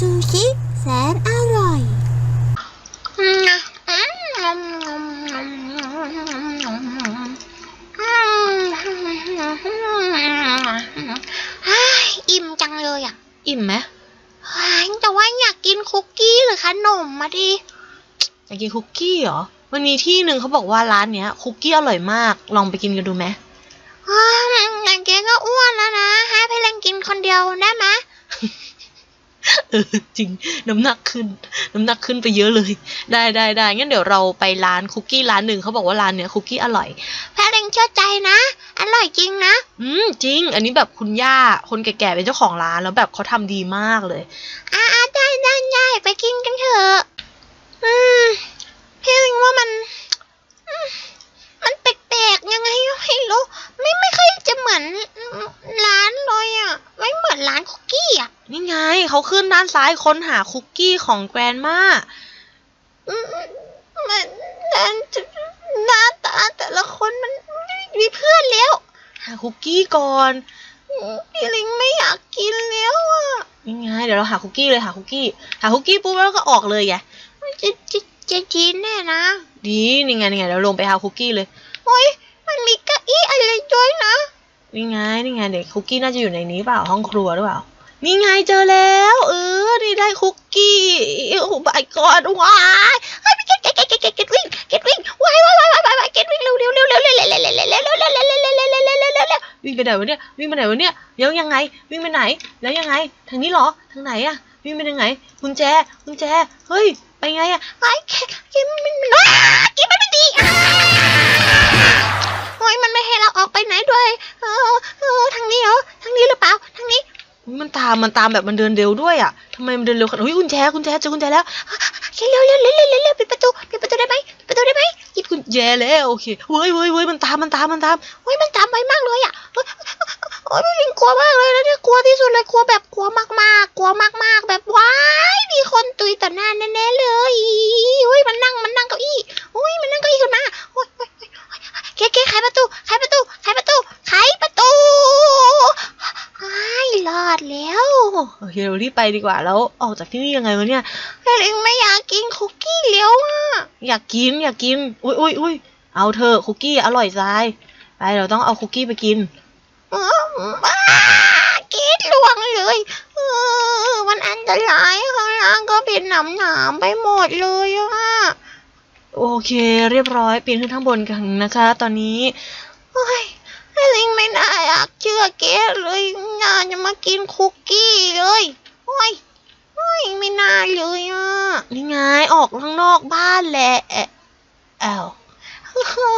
ซูชิแสนอร่อย อิ่มจังเลยอะอิ่มไหมแต่ว่าอยากกินคุกกี้หรือขนมมาดิอยากกินคุกกี้เหรอ มันมีที่หนึ่งเขาบอกว่าร้านเนี้ย คุกกี้อร่อยมาก ลองไปกินกันดูไหมอย่างเกก็อ้วนแล้วนะ ให้พี่เล็งกินคนเดียวได้ไหม เออจริงน้ำหนักขึ้น น้ำหนักขึ้นไปเยอะเลย ได้ได้ได้งั้นเดี๋ยวเราไปร้านคุกกี้ร้านหนึ่งเขาบอกว่าร้านเนี้ยคุกกี้อร่อยพี่เล็งเชื่อใจนะ อร่อยจริงนะ อืมจริง อันนี้แบบคุณย่าคนแก่ๆเป็นเจ้าของร้านแล้วแบบเขาทำดีมากเลยอ่าได้ได้ได้ไปกินกันเถอะอืมพี่ลิงว่ามันอืมมันแปลกๆยังไงก็ไม่รู้ ไม่ไม่ค่อยจะเหมือนร้านเลยอะ ไม่เหมือนร้านคุกกี้อะ นี่ ไง เขาขึ้นด้านซ้ายค้นหาคุกกี้ของแกรนมาอืมมันมันหน้าตาแต่ละคนมันมีเพื่อนแล้ว หาคุกกี้ก่อนอืมพี่ลิงไม่อยากกินแล้วอะนี่ไงเดี๋ยวเราหาคุกกี้เลยหาคุกกี้หาคุกกี้ปุ๊บแล้วก็ออกเลยไงจะจะจะกินแน่นะ ดีนี่ไงนี่ไงเดี๋ยวลงไปหาคุกกี้เลยโอ้ยมันมีเก้าอี้อะไรด้วยนะนี่ไงนี่ไงเด็กคุกกี้น่าจะอยู่ในนี้เปล่าห้องครัวหรือเปล่า นี่ไงเจอแล้ว เออ นี่ได้คุกกี้โอ้บายกอดว้ายเฮ้ยเก็ตเก็ตเก็ตเก็ตเก็ตเก็ตวิ่งเก็ตวิ่งว้ายว้ายว้ายว้ายว้ายเก็ตวิ่งเร็วเร็วเร็วเร็วเร็วเร็วเร็วเร็วเร็วเร็วเร็วเร็วเร็วเร็วเร็วเร็วเร็วเร็วเร็ววิ่งไปไหนวะเนี่ยวิ่งไปไหนวะเนี่ยแล้วยังไง วิ่งไปไหน แล้วยังไง ทางนี้เหรอทางไหนอะวิ่งไปทางไหนกุญแจกุญแจเฮ้ยไปไงอะไอ้กินามมันตามแบบมันเดินเร็วด้วยอะทำไมมันเดินเร็วขนาดเฮ้ยกุญแจกุญแจเจอกุญแจแล้วเร็วเร็วเร็วเร็วเร็วปิดประตูปิดประตูได้ไหมปิดประตูได้ไหมหยิบกุญแจแล้วโอเคเฮ้ยเฮ้ยเฮ้ยมันตามมันตามมันตามโอ้ยมันตามไปมากเลยอะโอ้ยโอ้ยพี่ลิงกลัวมากเลยนะเนี่ยกลัวที่สุดเลยกลัวแบบกลัวมาก ๆ กลัวมาก ๆ แบบว้ายมีคนตุยต่อหน้าแน่ๆเลยโอ้ยมันนั่งมันนั่งเก้าอี้โอ้ยมันนั่งเก้าอี้ขึ้นมาโอ้ยโอ้ยโอ้ยโอ้ยเก๊เก๊ไขประตูไขประตูไขประตูไขประตู โอเคเรารีบไปดีกว่า แล้วออกจากที่นี่ยังไงวะเนี่ยพี่ลิงไม่อยากกินคุกกี้แล้วอะอยากกินอยากกิน อุ้ยอุ้ยอุ้ยเอาเถอะคุกกี้อร่อยจายไปเราต้องเอาคุกกี้ไปกินเออบ้าเกดลวงเลยเออมันอันตรายข้างล่างก็เป็นหนำหนามๆไปหมดเลยอะโอเค เรียบร้อยปีนขึ้นข้างบนกันนะคะ ตอนนี้โอ้ยลิงไม่น่า อยากเชื่อเกดเลยน่าจะมากินคุกกี้เลยโอ้ยโอ้ยไม่น่าเลยอะนี่ไงออกข้างนอกบ้านแหละอ้าวเ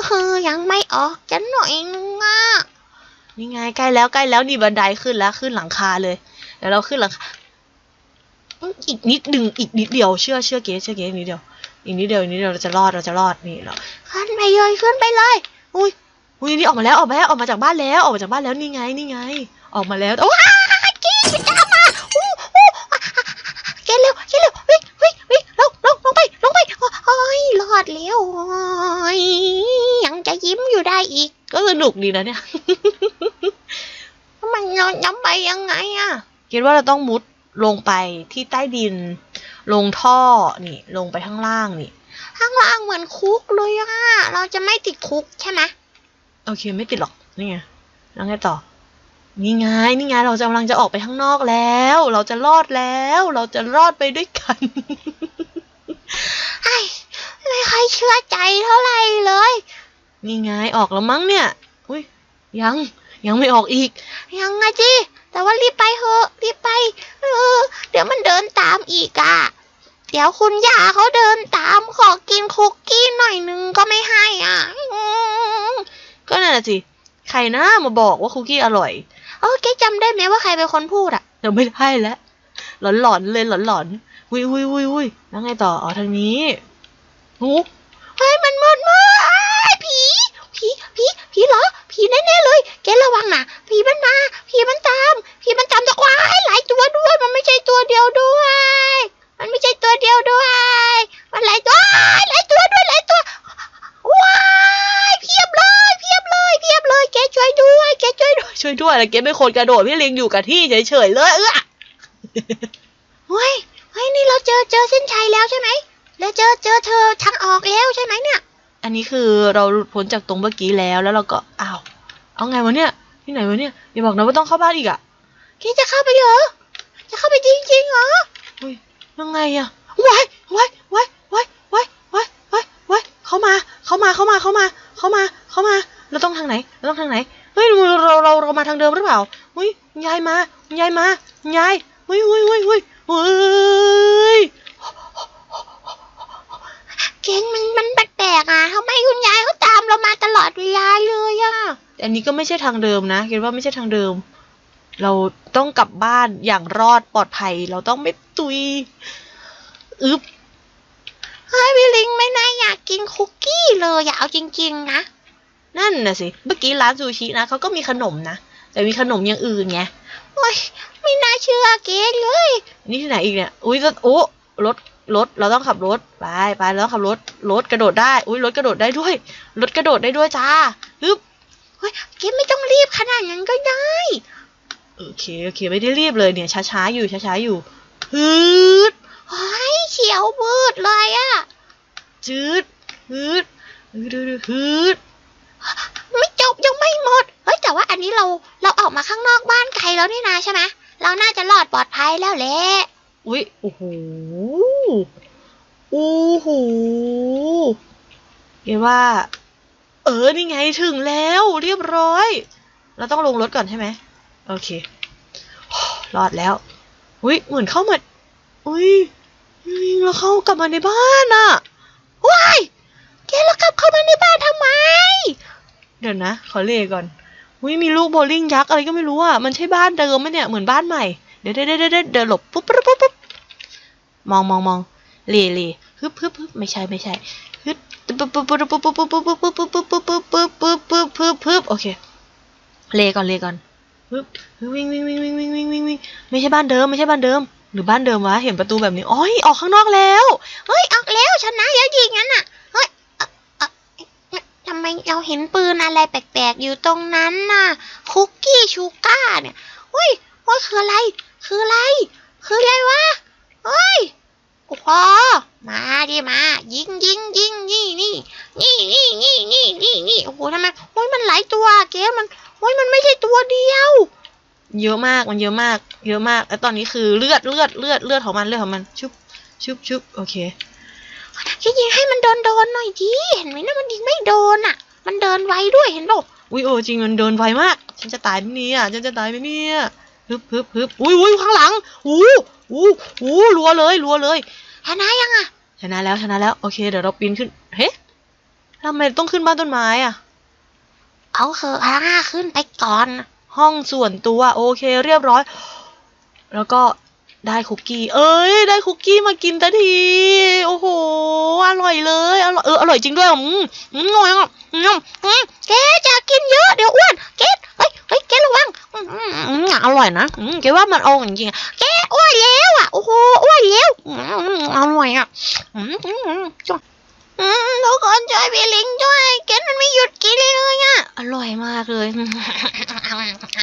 ฮ้ยังไม่ออกจะหน่อยนึงอะนี่ไงใกล้แล้วใกล้แล้วนี่บันไดขึ้นแล้วขึ้นหลังคาเลยเดี๋ยวเราขึ้นหลังคาอีกนิดหนึ่งอีกนิดเดียวเชื่อเชื่อเก๋เชื่อเก๋อีกนิดเดียวอีกนิดเดียวอีกนิดเดียวเราจะรอดเราจะรอดนี่เราขึ้นไปเลยขึ้นไปเลยอุ้ย อุ้ยนี่ออกมาแล้วออกมาแล้วออกมาจากบ้านแล้วออกมาจากบ้านแล้วนี่ไงนี่ไง ออกมาแล้วโอ้ยว้ายเกดไปตามาอู้อู้เกเร็วเกเร็ววิ่งวิ่งวิ่งลงลงลงไปลงไปโอ้ยรอดแล้วโอ้ยยังจะยิ้มอยู่ได้อีก ก็สนุกดีนะเนี่ยมันนอนไปยังไงอะคิดว่าเราต้องมุดลงไปที่ใต้ดิน ลงท่อนี่ลงไปข้างล่างนี่ ข้างล่างเหมือนคุกเลยอะเราจะไม่ติดคุกใช่ไหม โอเคไม่ติดหรอกนี่ไงแล้วไงต่อนี่ไงนี่ไงเราจะกำลังจะออกไปข้างนอกแล้ว เราจะรอดแล้ว เราจะรอดไปด้วยกันไอ้ไม่ค่อยเชื่อใจเท่าไหร่เลย นี่ไงออกแล้วมั้งเนี่ยอุ้ยยังยังไม่ออกอีก ยังไงจีแต่ว่ารีบไปเถอะรีบไปเออเดี๋ยวมันเดินตามอีกอะเดี๋ยวคุณย่าเขาเดินตามขอกินคุกกี้หน่อยนึงก็ไม่ให้อะอืม ก็นั่นน่ะสิ ใครนะมาบอกว่าคุกกี้อร่อย เออแกจำได้ไหมว่าใครเป็นคนพูดอะเดี๋ยวไม่ได้แล้วหลอนหลอนๆเลยหลอนหลอนวุ้ยวุ้ยวุ้ยวุ้ยแล้วไงต่อ อ๋อทางนี้หูเฮ้ยมันมืดมากผีผีผีผีเหรอ ผีแน่ๆเลย แกระวังนะผีมันมา ผีมันตาม ผีมันตามตัวว้ายหลายตัวด้วย มันไม่ใช่ตัวเดียวด้วย มันไม่ใช่ตัวเดียวด้วย มันหลายตัวหลาย ช่วยด้วยตะเกีบเป็นคนกระโดดพี่ลิงอยู่กับที่เฉยๆเลยเออเฮ้ยเฮ้ยนี่เราเจอเจอเส้นชัยแล้วใช่ไหมแล้วเจอเจอเธอทางออกแล้วใช่ไหมเนี่ย อันนี้คือเราหลุดพ้นจากตรงเมื่อกี้แล้วแล้วเราก็อ้าวเอาไงวะเนี่ยที่ไหนวะเนี่ยอย่าบอกนะว่าต้องเข้าบ้านอีกอะคิดจะเข้าไปเหรอจะเข้าไปจริงๆเหรอเฮ้ยยังไงอะวายวายวายวายวายวายวายเข้ามาเขามาเขามาเขามาเขามาเขามาเราต้องทางไหนเราต้องทางไหน เฮ้ยเราเราเราเรามาทางเดิมหรือเปล่าอุ้ยคุณยายมาคุณยายมาคุณยายเฮ้ยเฮ้ยเฮ้ยเฮ้ยเฮ้ยเกณมันมันแปลกๆอะทำไมคุณยายเขาตามเรามาตลอดเวลาเลยอะแต่อันนี้ก็ไม่ใช่ทางเดิมนะคิดว่าไม่ใช่ทางเดิม เราต้องกลับบ้านอย่างรอดปลอดภัย เราต้องไม่ตุยอึบเฮ้ยพี่ลิงไม่น่าอยากกินคุกกี้เลยอยากเอาจริงๆนะ นั่นน่ะสิ เมื่อกี้ร้านซูชินะเขาก็มีขนมนะ แต่มีขนมอย่างอื่นไง โอ้ย ไม่น่าเชื่อเกณเลย นี่ที่ไหนอีกเนี่ย อุ้ยรถโอ้รถ รถ เราต้องขับรถ ไปไปเราต้องขับรถ รถกระโดดได้ อุ้ยรถกระโดดได้ด้วย รถกระโดดได้ด้วยจ้าฮึบเฮ้ยเกณไม่ต้องรีบขนาดนั้นก็ได้ โอเค โอเค ไม่ได้รีบเลยเนี่ย ช้าๆ อยู่ ช้าๆ อยู่ฮึดเฮ้ยเฉียวบืดเลยอะจืดฮึดฮึดฮึดฮึด ไม่จบยังไม่หมด เฮ้ยแต่ว่าอันนี้เราเราออกมาข้างนอกบ้านไกลแล้วนี่นะใช่ไหมเราน่าจะรอดปลอดภัยแล้วแหละอุ้ยโอ้โหโอ้โหเกว่า เออนี่ไงถึงแล้วเรียบร้อย เราต้องลงรถก่อนใช่ไหมโอเครอดแล้วอุ้ยเหมือนเข้ามาอุ้ยเราเข้ากลับมาในบ้านอะว้ายแกแล้วกลับเข้ามาในบ้านทำไม เดี๋ยวนะ ขอเลก่อนอุ้ยมีลูกโบลิ่งยักษ์อะไรก็ไม่รู้อะ มันใช่บ้านเดิมไหมเนี่ย เหมือนบ้านใหม่ เดี๋ยวเดี๋ยวเดี๋ยวเดี๋ยวหลบปุ๊บปุ๊บปุ๊บปุ๊บมองมองมองเล่เล่ฮึบฮึบฮึบไม่ใช่ไม่ใช่ฮึบปุ๊บปุ๊บปุ๊บปุ๊บปุ๊บปุ๊บปุ๊บปุ๊บปุ๊บปุ๊บปุ๊บปุ๊บปุ๊บปุ๊บปุ๊บปุ๊บปุ๊บโอเคเล่ก่อนเล่ก่อนฮึบวิ่งวิ่งวิ่งวิ่งวิ่งวิ่งวิ่งวิ่งไม่ใช่บ้านเดิมไม่ใช่บ้านเดิม หรือบ้านเดิมวะ เห็นประตูแบบนี้อ๋อยออกข้างนอกแล้ว เฮ้ยออกแล้วชนะแล้วยิงงั้นน่ะ เฮ้ยเอ่อเอ่อทำไม เราเห็นปืนอะไรแปลกๆ อยู่ตรงนั้นน่ะ คุกกี้ชูก้าเนี่ยเฮ้ยว่าคืออะไร คืออะไร คืออะไรวะเฮ้ยโอ้โหมาดิมา ยิงยิงยิงนี่นี่นี่นี่นี่นี่นี่นี่โอ้โหทำไมโอ้ยมันหลายตัวเกมมันโอ้ยมันไม่ใช่ตัวเดียว เยอะมากมันเยอะมาก เยอะมากแล้วตอนนี้คือเลือดเลือดเลือดเลือดของมันเลือดของมันชุบชุบชุบโอเคจะยิงให้มันโดนโดนๆหน่อยดิเห็นไหมนะมันยิงไม่โดนอะ มันเดินไวด้วยเห็นป่ะอุ้ยโอ้จริงมันโดนไวมาก ฉันจะตายไหมเนี่ยฉันจะตายไหมเนี่ยฮึบฮึบฮึบอุ้ยอุ้ยข้างหลังอู้อู้อู้รัวเลยรัวเลยชนะยังอะชนะแล้วชนะแล้วโอเคเดี๋ยวเราปีนขึ้นเฮ้ทำไมต้องขึ้นบ้านต้นไม้อะเอาเถอะอ่าขึ้นไปก่อน ห้องส่วนตัวโอเคเรียบร้อย แล้วก็ ได้คุกกี้ เอ้ย ได้คุกกี้มากินทันที โอ้โห อร่อยเลย อร่อย เออ อร่อยจริงด้วย อืมอืมอร่อยอะอืมอืมแกจะกินเยอะเดี๋ยวอ้วนเกเฮ้ย เฮ้ย แกระวัง อืมอืมอร่อยนะ อืมแกว่ามันเอาจริงๆแกอ้วนแล้วอะ โอ้โห อ้วนแล้วอืมอร่อยอะ อืมอืมจ้ะอืมทุกคนช่วยพี่ลิงด้วยเกมันไม่หยุดกินเลยอะ อร่อยมากเลย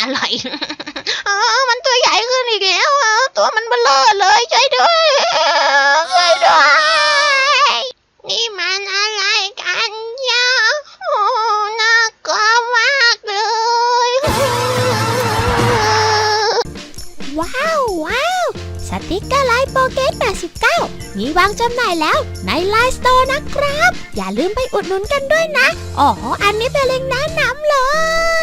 อร่อย เออมันตัวใหญ่ขึ้นอีกแล้วอะตัวมันเบลอเลยช่วยด้วยช่วยด้วย นี่มันอะไรกันยะโอ้น่ากลัวมากเลย ว้าวว้าวสติกเกอร์ไลน์โปเกต89 มีวางจำหน่ายแล้วในไลน์สโตร์นะครับ อย่าลืมไปอุดหนุนกันด้วยนะ อ๋อ อันนี้เป็นเล็งแนะนำเลย